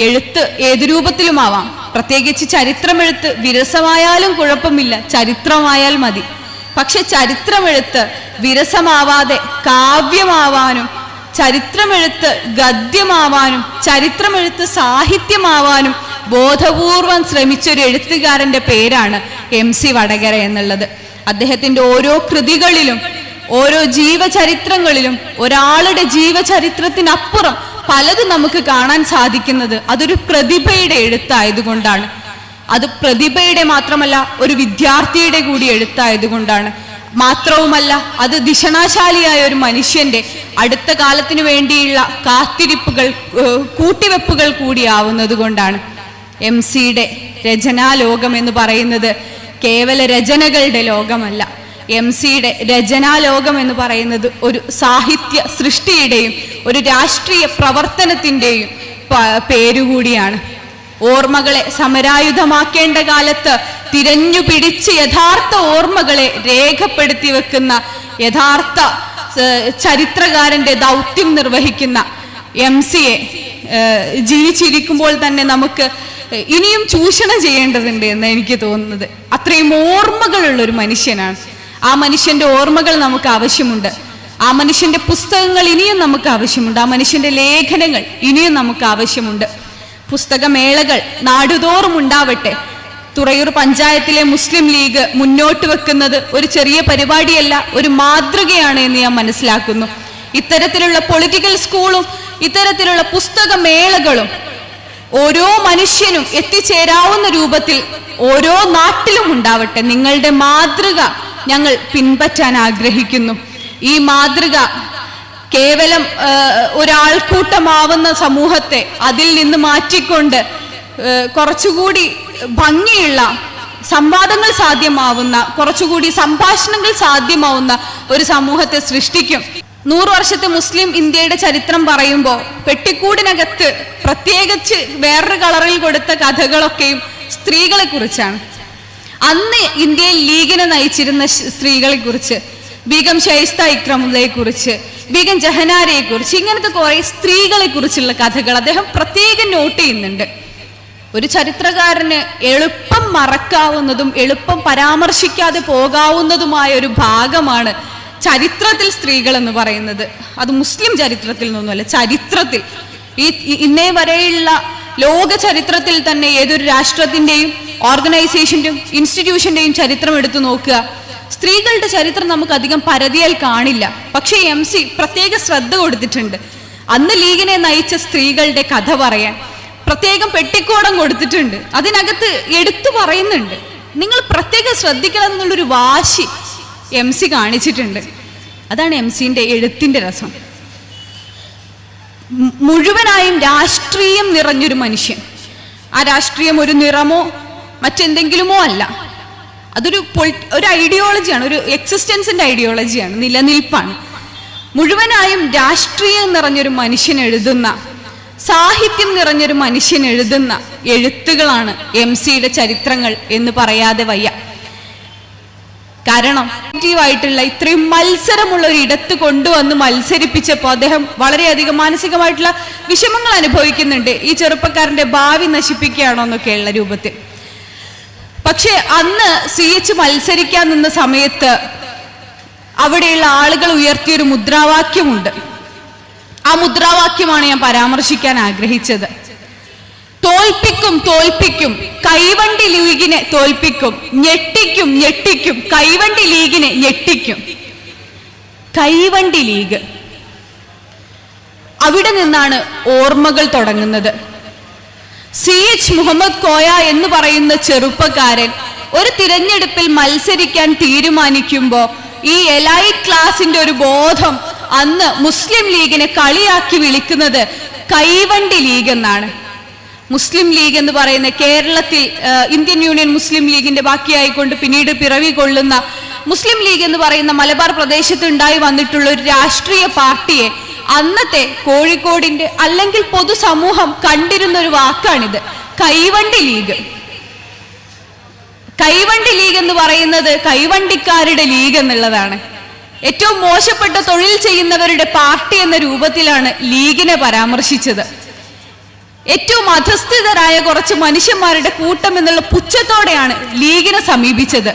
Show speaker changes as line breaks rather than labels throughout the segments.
എഴുത്ത് ഏത് രൂപത്തിലുമാവാം? പ്രത്യേകിച്ച് ചരിത്രമെഴുത്ത് വിരസമായാലും കുഴപ്പമില്ല. ചരിത്രമായാൽ മതി. പക്ഷെ ചരിത്രമെഴുത്ത് വിരസമാവാതെ കാവ്യമാവാനും ചരിത്രമെഴുത്ത് ഗദ്യമാവാനും ചരിത്രമെഴുത്ത് സാഹിത്യമാവാനും ബോധപൂർവം ശ്രമിച്ചൊരു എഴുത്തുകാരന്റെ പേരാണ് എം സി വടകര എന്നുള്ളത്. അദ്ദേഹത്തിന്റെ ഓരോ കൃതികളിലും ഓരോ ജീവചരിത്രങ്ങളിലും ഒരാളുടെ ജീവചരിത്രത്തിനപ്പുറം പലതും നമുക്ക് കാണാൻ സാധിക്കുന്നത് അതൊരു പ്രതിഭയുടെ എഴുത്തായതുകൊണ്ടാണ്. അത് പ്രതിഭയുടെ മാത്രമല്ല ഒരു വിദ്യാർത്ഥിയുടെ കൂടി എഴുത്തായതുകൊണ്ടാണ്. മാത്രവുമല്ല അത് ദിഷണാശാലിയായ ഒരു മനുഷ്യന്റെ അടുത്ത കാലത്തിനു വേണ്ടിയുള്ള കാത്തിരിപ്പുകൾ കൂട്ടിവെപ്പുകൾ കൂടിയാവുന്നത് കൊണ്ടാണ് എം സിയുടെ രചനാലോകം എന്ന് പറയുന്നത് കേവല രചനകളുടെ ലോകമല്ല. എം സിയുടെ രചനാലോകം എന്ന് പറയുന്നത് ഒരു സാഹിത്യ സൃഷ്ടിയുടെയും ഒരു രാഷ്ട്രീയ പ്രവർത്തനത്തിന്റെയും പേരുകൂടിയാണ്. ഓർമ്മകളെ സമരായുധമാക്കേണ്ട കാലത്ത് തിരഞ്ഞു പിടിച്ച് യഥാർത്ഥ ഓർമ്മകളെ രേഖപ്പെടുത്തി വെക്കുന്ന യഥാർത്ഥ ചരിത്രകാരന്റെ ദൗത്യം നിർവഹിക്കുന്ന എം സിയെ ജീവിച്ചിരിക്കുമ്പോൾ തന്നെ നമുക്ക് ഇനിയും ചൂഷണം ചെയ്യേണ്ടതുണ്ട് എന്ന് എനിക്ക് തോന്നുന്നത്. അത്രയും ഓർമ്മകളുള്ള ഒരു മനുഷ്യനാണ്. ആ മനുഷ്യന്റെ ഓർമ്മകൾ നമുക്ക് ആവശ്യമുണ്ട്. ആ മനുഷ്യന്റെ പുസ്തകങ്ങൾ ഇനിയും നമുക്ക് ആവശ്യമുണ്ട്. ആ മനുഷ്യന്റെ ലേഖനങ്ങൾ ഇനിയും നമുക്ക് ആവശ്യമുണ്ട്. പുസ്തകമേളകൾ നാടുതോറും ഉണ്ടാവട്ടെ. തുറയൂർ പഞ്ചായത്തിലെ മുസ്ലിം ലീഗ് മുന്നോട്ട് വെക്കുന്നത് ഒരു ചെറിയ പരിപാടിയല്ല ഒരു മാതൃകയാണ് എന്ന് ഞാൻ മനസ്സിലാക്കുന്നു. ഇത്തരത്തിലുള്ള പൊളിറ്റിക്കൽ സ്കൂളും ഇത്തരത്തിലുള്ള പുസ്തകമേളകളും ഓരോ മനുഷ്യനും എത്തിച്ചേരാവുന്ന രൂപത്തിൽ ഓരോ നാട്ടിലും ഉണ്ടാവട്ടെ. നിങ്ങളുടെ മാതൃക ഞങ്ങൾ പിൻപറ്റാൻ ആഗ്രഹിക്കുന്നു. ഈ മാതൃക കേവലം ഒരാൾക്കൂട്ടമാവുന്ന സമൂഹത്തെ അതിൽ നിന്ന് മാറ്റിക്കൊണ്ട് കുറച്ചുകൂടി ഭംഗിയുള്ള സംവാദങ്ങൾ സാധ്യമാവുന്ന കുറച്ചുകൂടി സംഭാഷണങ്ങൾ സാധ്യമാവുന്ന ഒരു സമൂഹത്തെ സൃഷ്ടിക്കും. നൂറ് വർഷത്തെ മുസ്ലിം ഇന്ത്യയുടെ ചരിത്രം പറയുമ്പോൾ പെട്ടിക്കൂടിനകത്ത് പ്രത്യേകിച്ച് വേറൊരു കളറിൽ കൊടുത്ത കഥകളൊക്കെയും സ്ത്രീകളെ കുറിച്ചാണ്. അന്ന് ഇന്ത്യയിൽ ലീഗിനെ നയിച്ചിരുന്ന സ്ത്രീകളെ കുറിച്ച് ബീഗം ഷൈസ്ത ഇക്രമുള്ളയെ കുറിച്ച് ബീഗം ജഹനാരയെ കുറിച്ച് ഇങ്ങനത്തെ കുറെ സ്ത്രീകളെ കുറിച്ചുള്ള കഥകൾ അദ്ദേഹം പ്രത്യേകം നോട്ട് ചെയ്യുന്നുണ്ട്. ഒരു ചരിത്രകാരന് എളുപ്പം മറക്കാവുന്നതും എളുപ്പം പരാമർശിക്കാതെ പോകാവുന്നതുമായ ഒരു ഭാഗമാണ് ചരിത്രത്തിൽ സ്ത്രീകൾ എന്ന് പറയുന്നത്. അത് മുസ്ലിം ചരിത്രത്തിൽ നിന്നൊന്നുമല്ല ചരിത്രത്തിൽ. ഈ ഇന്നേ വരെയുള്ള ലോക ചരിത്രത്തിൽ തന്നെ ഏതൊരു രാഷ്ട്രത്തിന്റെയും ഓർഗനൈസേഷന്റെയും ഇൻസ്റ്റിറ്റ്യൂഷന്റെയും ചരിത്രം എടുത്തു നോക്കുക. സ്ത്രീകളുടെ ചരിത്രം നമുക്ക് അധികം പരതിയാൽ കാണില്ല. പക്ഷേ എം സി പ്രത്യേക ശ്രദ്ധ കൊടുത്തിട്ടുണ്ട്. അന്ന് ലീഗിനെ നയിച്ച സ്ത്രീകളുടെ കഥ പറയാൻ പ്രത്യേകം പെട്ടിക്കോടം കൊടുത്തിട്ടുണ്ട്. അതിനകത്ത് എടുത്തു പറയുന്നുണ്ട്. നിങ്ങൾ പ്രത്യേകം ശ്രദ്ധിക്കണം എന്നുള്ളൊരു വാശി എം സി കാണിച്ചിട്ടുണ്ട്. അതാണ് എം സിന്റെ എഴുത്തിന്റെ രസം. മുഴുവനായും രാഷ്ട്രീയം നിറഞ്ഞൊരു മനുഷ്യൻ. ആ രാഷ്ട്രീയം ഒരു നിറമോ മറ്റെന്തെങ്കിലുമോ അല്ല. അതൊരു ഒരു ഐഡിയോളജിയാണ് ഒരു എക്സിസ്റ്റൻസിന്റെ ഐഡിയോളജിയാണ് നിലനിൽപ്പാണ്. മുഴുവനായും രാഷ്ട്രീയം നിറഞ്ഞൊരു മനുഷ്യൻ എഴുതുന്ന സാഹിത്യം നിറഞ്ഞൊരു മനുഷ്യൻ എഴുതുന്ന എഴുത്തുകളാണ് എം സിയുടെ ചരിത്രങ്ങൾ എന്ന് പറയാതെ വയ്യ. കാരണം ആയിട്ടുള്ള ഇത്രയും മത്സരമുള്ള ഒരു ഇടത്ത് കൊണ്ടുവന്ന് മത്സരിപ്പിച്ചപ്പോൾ അദ്ദേഹം വളരെയധികം മാനസികമായിട്ടുള്ള വിഷമങ്ങൾ അനുഭവിക്കുന്നുണ്ട്. ഈ ചെറുപ്പക്കാരന്റെ ഭാവി നശിപ്പിക്കുകയാണോ എന്നൊക്കെയുള്ള രൂപത്തിൽ. പക്ഷെ അന്ന് സി എച്ച് മത്സരിക്കാൻ നിന്ന സമയത്ത് അവിടെയുള്ള ആളുകൾ ഉയർത്തിയൊരു മുദ്രാവാക്യമുണ്ട്. ആ മുദ്രാവാക്യമാണ് ഞാൻ പരാമർശിക്കാൻ ആഗ്രഹിച്ചത്. തോൽപ്പിക്കും തോൽപ്പിക്കും കൈവണ്ടി ലീഗിനെ തോൽപ്പിക്കും ഞെട്ടിക്കും ഞെട്ടിക്കും കൈവണ്ടി ലീഗിനെ ഞെട്ടിക്കും. കൈവണ്ടി ലീഗ്. അവിടെ നിന്നാണ് ഓർമ്മകൾ തുടങ്ങുന്നത്. സി എച്ച് മുഹമ്മദ് കോയ എന്ന് പറയുന്ന ചെറുപ്പക്കാരൻ ഒരു തിരഞ്ഞെടുപ്പിൽ മത്സരിക്കാൻ തീരുമാനിക്കുമ്പോൾ ഈ എലൈറ്റ് ക്ലാസിന്റെ ഒരു ബോധം അന്ന് മുസ്ലിം ലീഗിനെ കളിയാക്കി വിളിക്കുന്നത് കൈവണ്ടി ലീഗ് എന്നാണ്. മുസ്ലിം ലീഗ് എന്ന് പറയുന്ന കേരളത്തിൽ ഇന്ത്യൻ യൂണിയൻ മുസ്ലിം ലീഗിന്റെ ബാക്കിയായിക്കൊണ്ട് പിന്നീട് പിറവി കൊള്ളുന്ന മുസ്ലിം ലീഗ് എന്ന് പറയുന്ന മലബാർ പ്രദേശത്ത് ഉണ്ടായി വന്നിട്ടുള്ള ഒരു രാഷ്ട്രീയ പാർട്ടിയെ അന്നത്തെ കോഴിക്കോടിന്റെ അല്ലെങ്കിൽ പൊതുസമൂഹം കണ്ടിരുന്ന ഒരു വാക്കാണിത്. കൈവണ്ടി ലീഗ്. കൈവണ്ടി ലീഗ് എന്ന് പറയുന്നത് കൈവണ്ടിക്കാരുടെ ലീഗ് എന്നുള്ളതാണ്. ഏറ്റവും മോശപ്പെട്ട തൊഴിൽ ചെയ്യുന്നവരുടെ പാർട്ടി എന്ന രൂപത്തിലാണ് ലീഗിനെ പരാമർശിച്ചത്. ഏറ്റവും അധസ്ഥിതരായ കുറച്ച് മനുഷ്യന്മാരുടെ കൂട്ടം എന്നുള്ള പുച്ഛത്തോടെയാണ് ലീഗിനെ സമീപിച്ചത്.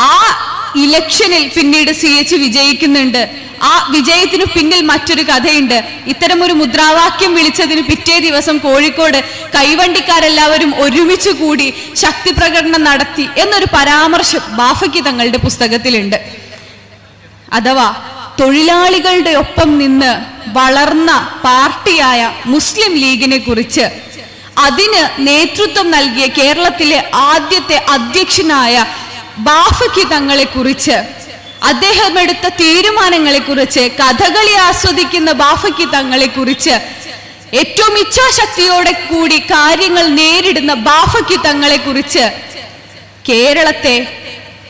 ആ ഇലക്ഷനിൽ പിന്നീട് സി എച്ച് വിജയിക്കുന്നുണ്ട്. ആ വിജയത്തിനു പിന്നിൽ മറ്റൊരു കഥയുണ്ട്. ഇത്തരം ഒരു മുദ്രാവാക്യം വിളിച്ചതിന് പിറ്റേ ദിവസം കോഴിക്കോട് കൈവണ്ടിക്കാരെല്ലാവരും ഒരുമിച്ച് കൂടി ശക്തി പ്രകടനം നടത്തി എന്നൊരു പരാമർശം ബാഫയ്ക്ക് തങ്ങളുടെ പുസ്തകത്തിലുണ്ട്. അഥവാ തൊഴിലാളികളുടെ ഒപ്പം നിന്ന് വളർന്ന പാർട്ടിയായ മുസ്ലിം ലീഗിനെ കുറിച്ച് അതിന് നേതൃത്വം നൽകിയ കേരളത്തിലെ ആദ്യത്തെ അധ്യക്ഷനായ ബാഫയ്ക്ക് തങ്ങളെ കുറിച്ച് അദ്ദേഹം എടുത്ത തീരുമാനങ്ങളെ കുറിച്ച് കഥകളി ആസ്വദിക്കുന്ന ബാഫയ്ക്ക് തങ്ങളെ കുറിച്ച് ഏറ്റവും ഇച്ഛാശക്തിയോടെ കൂടി കാര്യങ്ങൾ നേരിടുന്ന ബാഫയ്ക്ക് തങ്ങളെ കുറിച്ച് കേരളത്തെ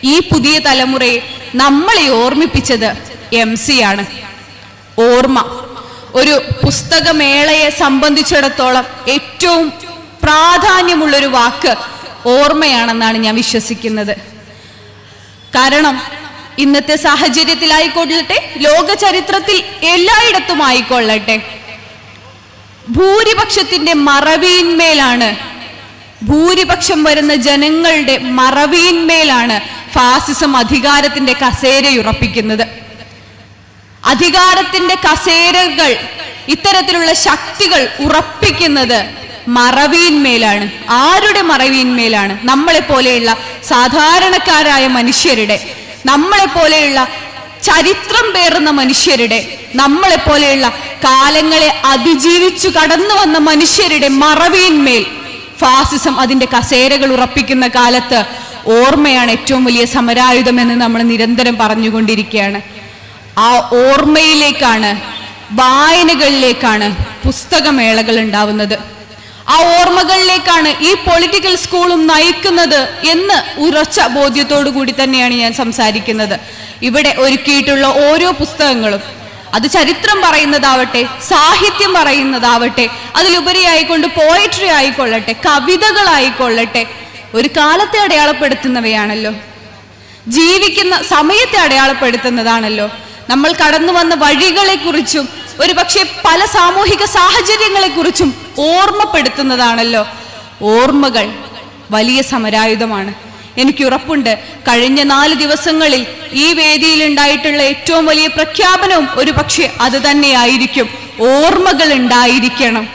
ഈ പുതിയ തലമുറയെ നമ്മളെ ഓർമ്മിപ്പിച്ചത് എം സി ആണ്. ഓർമ്മ. ഒരു പുസ്തകമേളയെ സംബന്ധിച്ചിടത്തോളം ഏറ്റവും പ്രാധാന്യമുള്ളൊരു വാക്ക് ഓർമ്മയാണെന്നാണ് ഞാൻ വിശ്വസിക്കുന്നത്. കാരണം ഇന്നത്തെ സാഹചര്യത്തിലായിക്കൊള്ളട്ടെ ലോക ചരിത്രത്തിൽ എല്ലായിടത്തും ആയിക്കൊള്ളട്ടെ ഭൂരിപക്ഷത്തിന്റെ മറവിയിന്മേലാണ് ഭൂരിപക്ഷം വരുന്ന ജനങ്ങളുടെ മറവിയിന്മേലാണ് ഫാസിസം അധികാരത്തിന്റെ കസേരയുറപ്പിക്കുന്നത്. അധികാരത്തിന്റെ കസേരകൾ ഇത്തരത്തിലുള്ള ശക്തികൾ ഉറപ്പിക്കുന്നത് മറവിയിന്മേലാണ് ആരുടെ മറവിയിന്മേലാണ് നമ്മളെ പോലെയുള്ള സാധാരണക്കാരായ മനുഷ്യരുടെ നമ്മളെ പോലെയുള്ള ചരിത്രം പേറുന്ന മനുഷ്യരുടെ നമ്മളെ പോലെയുള്ള കാലങ്ങളെ അതിജീവിച്ചു കടന്നു വന്ന മനുഷ്യരുടെ മറവിയിന്മേൽ ഫാസിസം അതിന്റെ കസേരകൾ ഉറപ്പിക്കുന്ന കാലത്ത് ഓർമ്മയാണ് ഏറ്റവും വലിയ സമരായുധം എന്ന് നമ്മൾ നിരന്തരം പറഞ്ഞുകൊണ്ടിരിക്കുകയാണ്. ആ ഓർമ്മയിലേക്കാണ് വായനകളിലേക്കാണ് പുസ്തകമേളകൾ ഉണ്ടാവുന്നത്. ആ ഓർമ്മകളിലേക്കാണ് ഈ പൊളിറ്റിക്കൽ സ്കൂളും നയിക്കുന്നത് എന്ന് ഉറച്ച ബോധ്യത്തോടു കൂടി തന്നെയാണ് ഞാൻ സംസാരിക്കുന്നത്. ഇവിടെ ഒരുക്കിയിട്ടുള്ള ഓരോ പുസ്തകങ്ങളും അത് ചരിത്രം പറയുന്നതാവട്ടെ സാഹിത്യം പറയുന്നതാവട്ടെ അതിലുപരി ആയിക്കൊണ്ട് പോയട്രി ആയിക്കൊള്ളട്ടെ കവിതകളായിക്കൊള്ളട്ടെ ഒരു കാലത്തെ അടയാളപ്പെടുത്തുന്നവയാണല്ലോ. ജീവിക്കുന്ന സമയത്തെ അടയാളപ്പെടുത്തുന്നതാണല്ലോ. നമ്മൾ കടന്നു വന്ന വഴികളെക്കുറിച്ചും ഒരു പക്ഷേ പല സാമൂഹിക സാഹചര്യങ്ങളെക്കുറിച്ചും ഓർമ്മപ്പെടുത്തുന്നതാണല്ലോ. ഓർമ്മകൾ വലിയ സമരായുധമാണ്. എനിക്ക് ഉറപ്പുണ്ട്. കഴിഞ്ഞ നാല് ദിവസങ്ങളിൽ ഈ വേദിയിൽ ഉണ്ടായിട്ടുള്ള ഏറ്റവും വലിയ പ്രഖ്യാപനവും ഒരു പക്ഷേ അത് തന്നെയായിരിക്കും. ഓർമ്മകൾ ഉണ്ടായിരിക്കണം.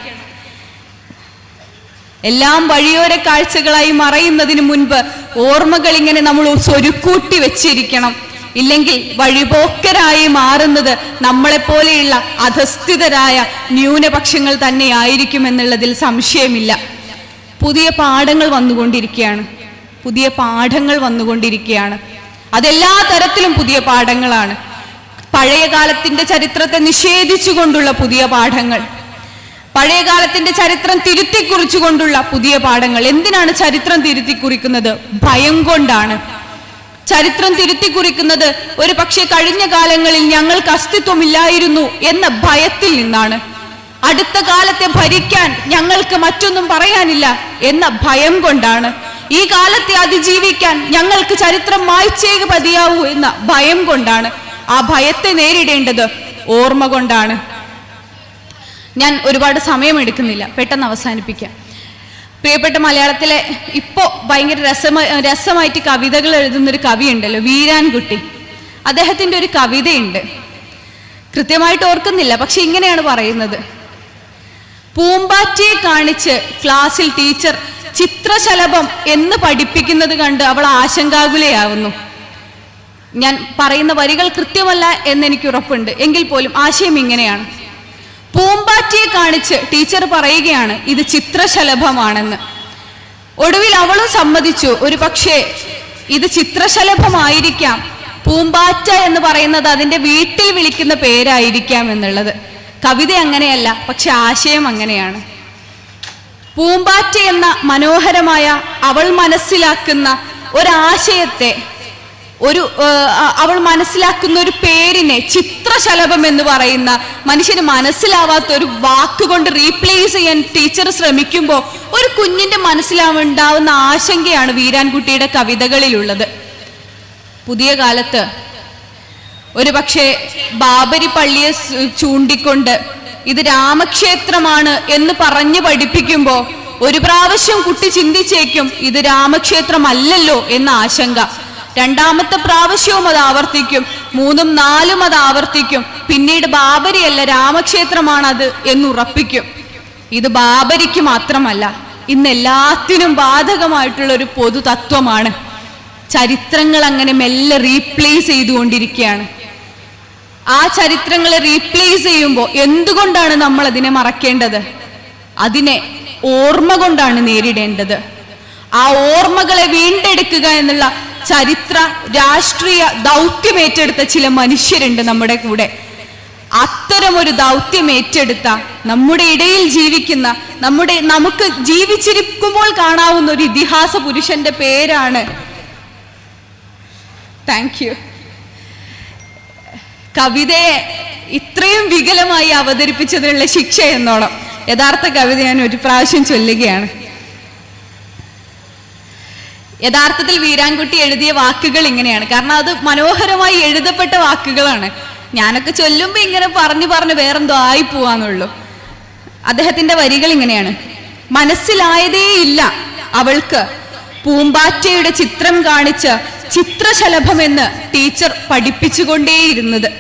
എല്ലാം വഴിയോര കാഴ്ചകളായി മറയുന്നതിന് മുൻപ് ഓർമ്മകൾ ഇങ്ങനെ നമ്മൾ സ്വരുക്കൂട്ടി വെച്ചിരിക്കണം. ഇല്ലെങ്കിൽ വഴിപോക്കരായി മാറുന്നത് നമ്മളെപ്പോലെയുള്ള അധസ്ഥിതരായ ന്യൂനപക്ഷങ്ങൾ തന്നെയായിരിക്കും എന്നുള്ളതിൽ സംശയമില്ല. പുതിയ പാഠങ്ങൾ വന്നുകൊണ്ടിരിക്കുകയാണ്. പുതിയ പാഠങ്ങൾ വന്നുകൊണ്ടിരിക്കുകയാണ്. അതെല്ലാ തരത്തിലും പുതിയ പാഠങ്ങളാണ്. പഴയ കാലത്തിന്റെ ചരിത്രത്തെ നിഷേധിച്ചുകൊണ്ടുള്ള പുതിയ പാഠങ്ങൾ. പഴയ കാലത്തിന്റെ ചരിത്രം തിരുത്തിക്കുറിച്ചുകൊണ്ടുള്ള പുതിയ പാഠങ്ങൾ. എന്തിനാണ് ചരിത്രം തിരുത്തിക്കുറിക്കുന്നത്? ഭയം കൊണ്ടാണ്. ചരിത്രം തിരുത്തി കുറിക്കുന്നത് ഒരു പക്ഷേ കഴിഞ്ഞ കാലങ്ങളിൽ ഞങ്ങൾക്ക് അസ്തിത്വമില്ലായിരുന്നു എന്ന ഭയത്തിൽ നിന്നാണ്. അടുത്ത കാലത്തെ ഭരിക്കാൻ ഞങ്ങൾക്ക് മറ്റൊന്നും പറയാനില്ല എന്ന ഭയം കൊണ്ടാണ്. ഈ കാലത്തെ അതിജീവിക്കാൻ ഞങ്ങൾക്ക് ചരിത്രം മായ്ച്ചേക്ക് പതിയാവൂ എന്ന ഭയം കൊണ്ടാണ്. ആ ഭയത്തെ നേരിടേണ്ടത് ഓർമ്മ കൊണ്ടാണ്. ഞാൻ ഒരുപാട് സമയമെടുക്കുന്നില്ല. പെട്ടെന്ന് അവസാനിപ്പിക്കാം. പ്രിയപ്പെട്ട മലയാളത്തിലെ ഇപ്പോൾ ഭയങ്കര രസമ രസമായിട്ട് കവിതകൾ എഴുതുന്നൊരു കവിയുണ്ടല്ലോ വീരാൻകുട്ടി. അദ്ദേഹത്തിന്റെ ഒരു കവിതയുണ്ട്. കൃത്യമായിട്ട് ഓർക്കുന്നില്ല പക്ഷെ ഇങ്ങനെയാണ് പറയുന്നത്. പൂമ്പാറ്റയെ കാണിച്ച് ക്ലാസ്സിൽ ടീച്ചർ ചിത്രശലഭം എന്ന് പഠിപ്പിക്കുന്നത് കണ്ട് അവൾ ആശങ്കാകുലയാവുന്നു. ഞാൻ പറയുന്ന വരികൾ കൃത്യമല്ല എന്നെനിക്ക് ഉറപ്പുണ്ട്. എങ്കിൽ പോലും ആശയം ഇങ്ങനെയാണ്. പൂമ്പാറ്റയെ കാണിച്ച് ടീച്ചർ പറയുകയാണ് ഇത് ചിത്രശലഭമാണെന്ന്. ഒടുവിൽ അവളും സമ്മതിച്ചു ഒരു പക്ഷേ ഇത് ചിത്രശലഭമായിരിക്കാം. പൂമ്പാറ്റ എന്ന് പറയുന്നത് അതിന്റെ വീട്ടിൽ വിളിക്കുന്ന പേരായിരിക്കാം എന്നുള്ളത്. കവിത അങ്ങനെയല്ല പക്ഷെ ആശയം അങ്ങനെയാണ്. പൂമ്പാറ്റ എന്ന മനോഹരമായ അവൾ മനസ്സിലാക്കുന്ന ഒരാശയത്തെ ഒരു അവൾ മനസ്സിലാക്കുന്ന ഒരു പേരിനെ ചിത്രശലഭം എന്ന് പറയുന്ന മനുഷ്യന് മനസ്സിലാവാത്ത ഒരു വാക്കുകൊണ്ട് റീപ്ലേസ് ചെയ്യാൻ ടീച്ചർ ശ്രമിക്കുമ്പോൾ ഒരു കുഞ്ഞിന്റെ മനസ്സിലാവുണ്ടാവുന്ന ആശങ്കയാണ് വീരാൻകുട്ടിയുടെ കവിതകളിലുള്ളത്. പുതിയ കാലത്ത് ഒരു പക്ഷേ ബാബരി പള്ളിയെ ചൂണ്ടിക്കൊണ്ട് ഇത് രാമക്ഷേത്രമാണ് എന്ന് പറഞ്ഞു പഠിപ്പിക്കുമ്പോൾ ഒരു പ്രാവശ്യം കുട്ടി ചിന്തിച്ചേക്കും ഇത് രാമക്ഷേത്രമല്ലല്ലോ എന്ന ആശങ്ക. രണ്ടാമത്തെ പ്രാവശ്യവും അത് ആവർത്തിക്കും. മൂന്നും നാലും അത് ആവർത്തിക്കും. പിന്നീട് ബാബരിയല്ല രാമക്ഷേത്രമാണത് എന്നുറപ്പിക്കും. ഇത് ബാബരിക്ക് മാത്രമല്ല ഇന്ന് എല്ലാത്തിനും ബാധകമായിട്ടുള്ള ഒരു പൊതു തത്വമാണ് ചരിത്രങ്ങൾ അങ്ങനെ മെല്ലെ റീപ്ലേസ് ചെയ്തുകൊണ്ടിരിക്കുകയാണ്. ആ ചരിത്രങ്ങളെ റീപ്ലേസ് ചെയ്യുമ്പോൾ എന്തുകൊണ്ടാണ് നമ്മൾ അതിനെ മറക്കേണ്ടത്? അതിനെ ഓർമ്മ കൊണ്ടാണ് നേരിടേണ്ടത്. ആ ഓർമ്മകളെ വീണ്ടെടുക്കുക എന്നുള്ള ചരിത്ര രാഷ്ട്രീയ ദൗത്യം ഏറ്റെടുത്ത ചില മനുഷ്യരുണ്ട് നമ്മുടെ കൂടെ. അത്തരം ഒരു ദൗത്യം ഏറ്റെടുത്ത നമ്മുടെ ഇടയിൽ ജീവിക്കുന്ന നമ്മുടെ നമുക്ക് ജീവിച്ചിരിക്കുമ്പോൾ കാണാവുന്ന ഒരു ഇതിഹാസ പുരുഷന്റെ പേരാണ്. താങ്ക് യു കവിതയെ ഇത്രയും വികലമായി അവതരിപ്പിച്ചതിനുള്ള ശിക്ഷ എന്നോണം. യഥാർത്ഥ കവിത ഞാൻ ഒരു പ്രാവശ്യം ചൊല്ലുകയാണ്. യഥാർത്ഥത്തിൽ വീരാൻകുട്ടി എഴുതിയ വാക്കുകൾ ഇങ്ങനെയാണ്. കാരണം അത് മനോഹരമായി എഴുതപ്പെട്ട വാക്കുകളാണ്. ഞാനൊക്കെ ചൊല്ലുമ്പോൾ ഇങ്ങനെ പറഞ്ഞു പറഞ്ഞു വേറെന്തോ ആയി പോവാന്നുള്ളൂ. അദ്ദേഹത്തിന്റെ വരികൾ ഇങ്ങനെയാണ്. മനസ്സിലായതേയില്ല അവൾക്ക്. പൂമ്പാറ്റയുടെ ചിത്രം കാണിച്ച് ചിത്രശലഭമെന്ന് ടീച്ചർ പഠിപ്പിച്ചുകൊണ്ടേയിരുന്നത്.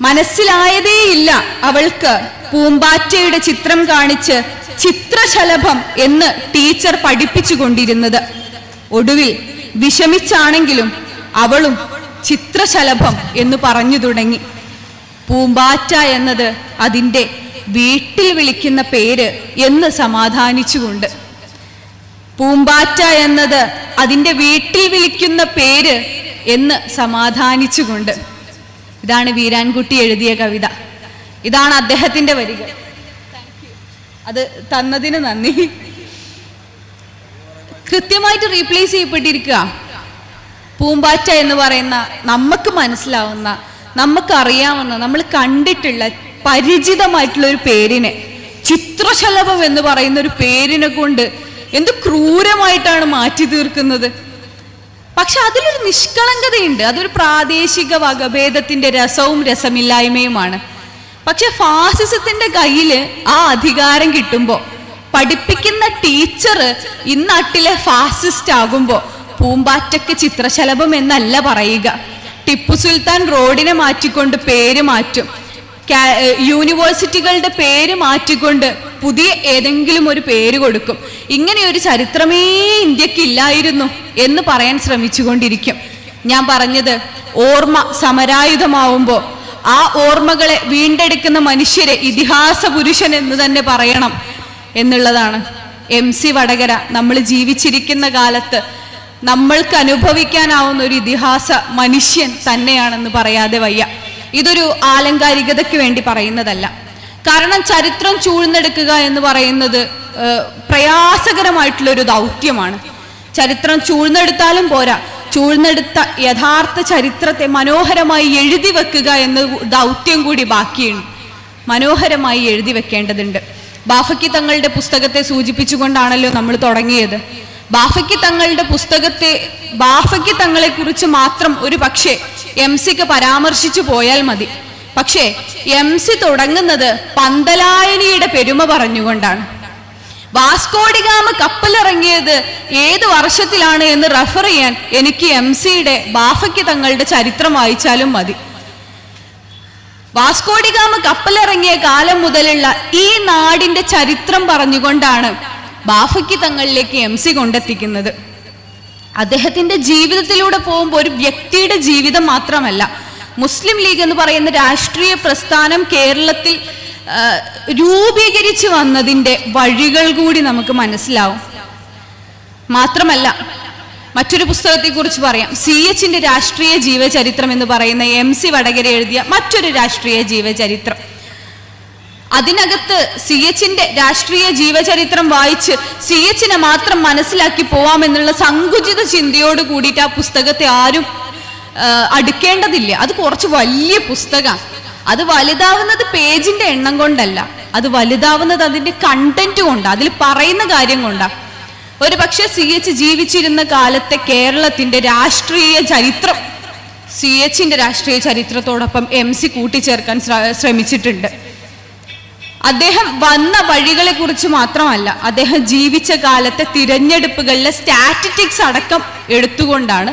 മനസ്സിലായതേയില്ല അവൾക്ക്. പൂമ്പാറ്റയുടെ ചിത്രം കാണിച്ച് ചിത്രശലഭം എന്ന് ടീച്ചർ പഠിപ്പിച്ചുകൊണ്ടിരുന്നത്. ഒടുവിൽ വിഷമിച്ചാണെങ്കിലും അവളും ചിത്രശലഭം എന്ന് പറഞ്ഞു തുടങ്ങി. പൂമ്പാറ്റ എന്നത് അതിന്റെ വീട്ടിൽ വിളിക്കുന്ന പേര് എന്ന് സമാധാനിച്ചുകൊണ്ട്. പൂമ്പാറ്റ എന്നത് അതിന്റെ വീട്ടിൽ വിളിക്കുന്ന പേര് എന്ന് സമാധാനിച്ചുകൊണ്ട്. ഇതാണ് വീരാൻകുട്ടി എഴുതിയ കവിത. ഇതാണ് അദ്ദേഹത്തിന്റെ വരികൾ. അത് തന്നതിന് നന്ദി. കൃത്യമായിട്ട് റീപ്ലേസ് ചെയ്യപ്പെട്ടിരിക്കുക. പൂമ്പാറ്റ എന്ന് പറയുന്ന നമുക്ക് മനസ്സിലാവുന്ന നമുക്ക് അറിയാവുന്ന നമ്മൾ കണ്ടിട്ടുള്ള പരിചിതമായിട്ടുള്ള ഒരു പേരിനെ ചിത്രശലഭം എന്ന് പറയുന്ന ഒരു പേരിനെ കൊണ്ട് എന്ത് ക്രൂരമായിട്ടാണ് മാറ്റി തീർക്കുന്നത്. പക്ഷെ അതിലൊരു നിഷ്കളങ്കതയുണ്ട്. അതൊരു പ്രാദേശിക വകഭേദത്തിന്റെ രസവും രസമില്ലായ്മയുമാണ്. പക്ഷെ ഫാസിസത്തിന്റെ കയ്യിൽ ആ അധികാരം കിട്ടുമ്പോൾ പഠിപ്പിക്കുന്ന ടീച്ചർ ഇന്നാട്ടിലെ ഫാസിസ്റ്റ് ആകുമ്പോൾ പൂമ്പാറ്റയ്ക്ക് ചിത്രശലഭം എന്നല്ല പറയുക. ടിപ്പു സുൽത്താൻ റോഡിനെ മാറ്റിക്കൊണ്ട് പേര് മാറ്റും. യൂണിവേഴ്സിറ്റികളുടെ പേര് മാറ്റിക്കൊണ്ട് പുതിയ ഏതെങ്കിലും ഒരു പേര് കൊടുക്കും. ഇങ്ങനെ ഒരു ചരിത്രമേ ഇന്ത്യയ്ക്ക് ഇല്ലായിരുന്നു എന്ന് പറയാൻ ശ്രമിച്ചുകൊണ്ടിരിക്കും. ഞാൻ പറഞ്ഞത് ഓർമ്മ സമരായുധമാവുമ്പോൾ ആ ഓർമ്മകളെ വീണ്ടെടുക്കുന്ന മനുഷ്യരെ ഇതിഹാസ പുരുഷൻ എന്ന് തന്നെ പറയണം എന്നുള്ളതാണ്. എം സി വടകര നമ്മൾ ജീവിച്ചിരിക്കുന്ന കാലത്ത് നമ്മൾക്ക് അനുഭവിക്കാനാവുന്ന ഒരു ഇതിഹാസ മനുഷ്യൻ തന്നെയാണെന്ന് പറയാതെ വയ്യ. ഇതൊരു ആലങ്കാരികതയ്ക്ക് വേണ്ടി പറയുന്നതല്ല. കാരണം ചരിത്രം ചൂഴ്ന്നെടുക്കുക എന്ന് പറയുന്നത് പ്രയാസകരമായിട്ടുള്ളൊരു ദൗത്യമാണ്. ചരിത്രം ചൂഴ്ന്നെടുത്താലും പോരാ. ചൂഴ്ന്നെടുത്ത യഥാർത്ഥ ചരിത്രത്തെ മനോഹരമായി എഴുതി വെക്കുക എന്ന ദൗത്യം കൂടി ബാക്കിയുണ്ട് മനോഹരമായി എഴുതി വെക്കേണ്ടതുണ്ട്. ബാഫയ്ക്ക് തങ്ങളുടെ പുസ്തകത്തെ സൂചിപ്പിച്ചുകൊണ്ടാണല്ലോ നമ്മൾ തുടങ്ങിയത്. ബാഫയ്ക്ക് തങ്ങളുടെ പുസ്തകത്തെ ബാഫയ്ക്ക് തങ്ങളെ കുറിച്ച് മാത്രം ഒരു പക്ഷേ എം സിക്ക് പരാമർശിച്ചു പോയാൽ മതി. പക്ഷേ എം സി തുടങ്ങുന്നത് പന്തലായനിയുടെ പെരുമ പറഞ്ഞുകൊണ്ടാണ്. വാസ്കോഡിഗാമ കപ്പലിറങ്ങിയത് ഏത് വർഷത്തിലാണ് എന്ന് റെഫർ ചെയ്യാൻ എനിക്ക് എം സിയുടെ ബാഫയ്ക്ക് തങ്ങളുടെ ചരിത്രം വായിച്ചാലും മതി. വാസ്കോഡിഗാമ കപ്പലിറങ്ങിയ കാലം മുതലുള്ള ഈ നാടിന്റെ ചരിത്രം പറഞ്ഞുകൊണ്ടാണ് ബാഫയ്ക്ക് തങ്ങളിലേക്ക് എം സി കൊണ്ടെത്തിക്കുന്നത്. അദ്ദേഹത്തിന്റെ ജീവിതത്തിലൂടെ പോകുമ്പോൾ ഒരു വ്യക്തിയുടെ ജീവിതം മാത്രമല്ല മുസ്ലിം ലീഗ് എന്ന് പറയുന്ന രാഷ്ട്രീയ പ്രസ്ഥാനം കേരളത്തിൽ രൂപീകരിച്ചു വന്നതിന്റെ വഴികൾ കൂടി നമുക്ക് മനസ്സിലാവും. മാത്രമല്ല മറ്റൊരു പുസ്തകത്തെക്കുറിച്ച് പറയാം. സി എച്ചിന്റെ രാഷ്ട്രീയ ജീവചരിത്രം എന്ന് പറയുന്ന എം സി വടകര എഴുതിയ മറ്റൊരു രാഷ്ട്രീയ ജീവചരിത്രം. അതിനകത്ത് സി എച്ചിന്റെ രാഷ്ട്രീയ ജീവചരിത്രം വായിച്ച് സി എച്ചിനെ മാത്രം മനസ്സിലാക്കി പോവാമെന്നുള്ള സങ്കുചിത ചിന്തയോട് കൂടിയിട്ട് ആ പുസ്തകത്തെ ആരും അടുക്കേണ്ടതില്ല. അത് കുറച്ച് വലിയ പുസ്തകമാണ്. അത് വലുതാവുന്നത് പേജിന്റെ എണ്ണം കൊണ്ടല്ല. അത് വലുതാവുന്നത് അതിന്റെ കണ്ടന്റ് കൊണ്ടാണ് അതിൽ പറയുന്ന കാര്യം കൊണ്ടാണ് ഒരു പക്ഷെ സി എച്ച് ജീവിച്ചിരുന്ന കാലത്തെ കേരളത്തിന്റെ രാഷ്ട്രീയ ചരിത്രം. സി എച്ചിന്റെ രാഷ്ട്രീയ ചരിത്രത്തോടൊപ്പം എം സി കൂട്ടിച്ചേർക്കാൻ ശ്രമിച്ചിട്ടുണ്ട്. അദ്ദേഹം വന്ന വഴികളെ കുറിച്ച് മാത്രമല്ല അദ്ദേഹം ജീവിച്ച കാലത്തെ തിരഞ്ഞെടുപ്പുകളിലെ സ്റ്റാറ്റിറ്റിക്സ് അടക്കം എടുത്തുകൊണ്ടാണ്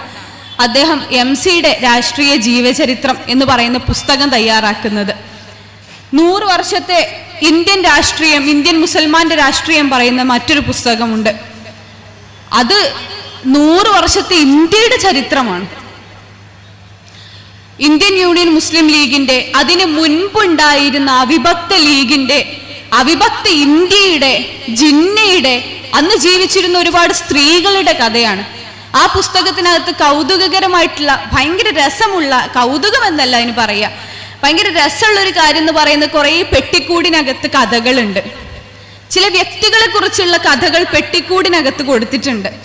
അദ്ദേഹം എം സിയുടെ രാഷ്ട്രീയ ജീവചരിത്രം എന്ന് പറയുന്ന പുസ്തകം തയ്യാറാക്കുന്നത്. നൂറ് വർഷത്തെ ഇന്ത്യൻ രാഷ്ട്രീയം ഇന്ത്യൻ മുസൽമാന്റെ രാഷ്ട്രീയം പറയുന്ന മറ്റൊരു പുസ്തകമുണ്ട്. അത് നൂറ് വർഷത്തെ ഇന്ത്യയുടെ ചരിത്രമാണ്. ഇന്ത്യൻ യൂണിയൻ മുസ്ലിം ലീഗിന്റെ അതിന് മുൻപുണ്ടായിരുന്ന അവിഭക്ത ലീഗിന്റെ അവിഭക്ത ഇന്ത്യയുടെ ജിന്നയുടെ അന്ന് ജീവിച്ചിരുന്ന ഒരുപാട് സ്ത്രീകളുടെ കഥയാണ്. ആ പുസ്തകത്തിനകത്ത് കൗതുകകരമായിട്ടുള്ള ഭയങ്കര രസമുള്ള കൗതുകം എന്നല്ല അതിന് പറയുക. ഭയങ്കര രസമുള്ള ഒരു കാര്യം എന്ന് പറയുന്ന കുറേ പെട്ടിക്കൂടിനകത്ത് കഥകളുണ്ട്. ചില വ്യക്തികളെ കുറിച്ചുള്ള കഥകൾ പെട്ടിക്കൂടിനകത്ത് കൊടുത്തിട്ടുണ്ട്.